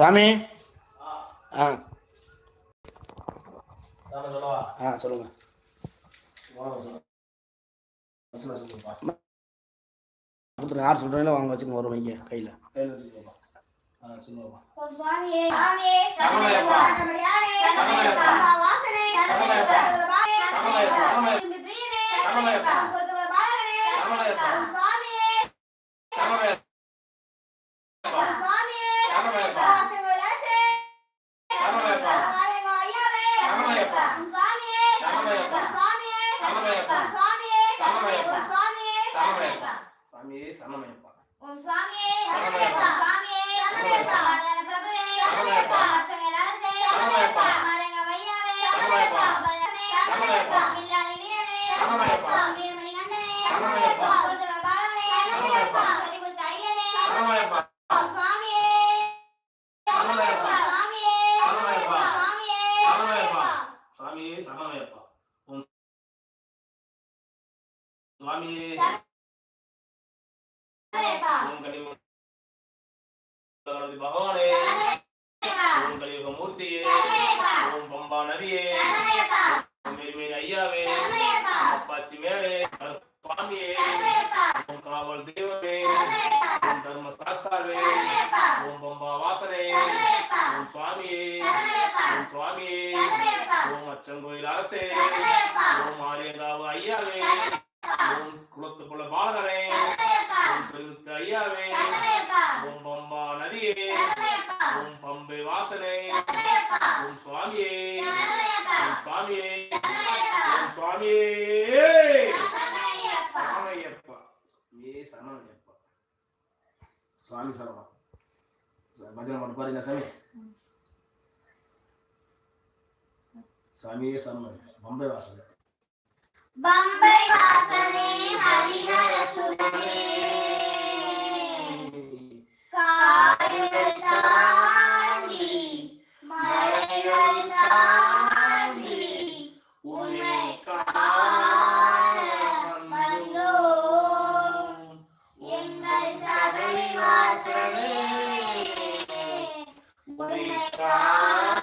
சாமி? ஆ. ஆ சொல்லுங்க. கொடுத்துருங்க யார் சொல்கிறீங்களோ வாங்க வச்சுக்கோங்க ஒரு மணிக்கு கையில். கையில் வச்சுக்கோப்பா ஆ சொல்லுவாப்பா ஓம் சுவாமியே சுவாமியே சரணமையப்பா. சரணமடியானே சரணமையப்பா. சரணமப்பா வாசனே சரணமையப்பா. சரணமப்பா சரணமையப்பா. சரணமப்பா பிரியனே சரணமையப்பா. பொறுத்தவ பாலகனே சரணமையப்பா. ஓம் சுவாமியே சரணமையப்பா. ஓம் சுவாமியே சரணமையப்பா. ஆச்சங்கோலாசே சரணமையப்பா. ஆலயங்கோ ஐயாவே சரணமையப்பா. ஓம் சுவாமியே சரணமையப்பா. ஓம் சுவாமியே சரணமையப்பா. ஓம் சுவாமியே சரணமையப்பா. ஓம் சுவாமியே சரணமையப்பா. சாமியே சரணமையப்பா ஓம் சுவாமியே சரணமையப்பா. சுவாமியே சரணமையப்பா வரதன பிரபுவே சரணமையப்பா. ஆச்சங்கோலாசே சரணமையப்பா. ஆலயங்கோ ஐயாவே சரணமையப்பா. சரணமையப்பா. மில்லாலினியனே சரணமையப்பா. வீரமணிகண்டனே சரணமையப்பா. பொறுத்தவ பாலகனே சரணமையப்பா. சரிபுத்த ஐயனே சரணமையப்பா. சுவாமியே சரணமையப்பா. சுவாமியே சரணமையப்பா. சுவாமியே சரணமையப்பா. சாமியே சரணமையப்பா ஓம் சுவாமியே சரணமையப்பா. ஓம் கனிம பகவானே. ஓம் கலியுக மூர்த்தியே. ஓம் பம்பா நதியே. ஐயாவே. அப்பாச்சி மேலே. சுவாமியே. ஓம் காவல் சரணமையப்பா. ஓம் தர்ம சாஸ்தாவே. ஓம் பம்பா வாசனே. ஓம் சுவாமியே. ஓம் சுவாமியே. ஓம் அச்சங்கோயில் அரசே. ஓம் ஆரியங்காவு ஐயாவே. ஓம் குளத்துக்குள்ள பாலகனே. செல்லுத்த ஐயாவே. ஓம் பம்பா நதியே. ஓம் பம்பை வாசனே. ஓம் சுவாமியே. ஓம் சுவாமியே சுவாமியே. சரணமையப்பா ஏ சுவாமி சரணம் பஜனை பண்ண பாருங்க சாமி சாமியே சரணம் பம்பை வாசனை பம்பை வாசனே ஹரிஹர சுதனே எங்கள் சபரி வாசனே உன்னை காண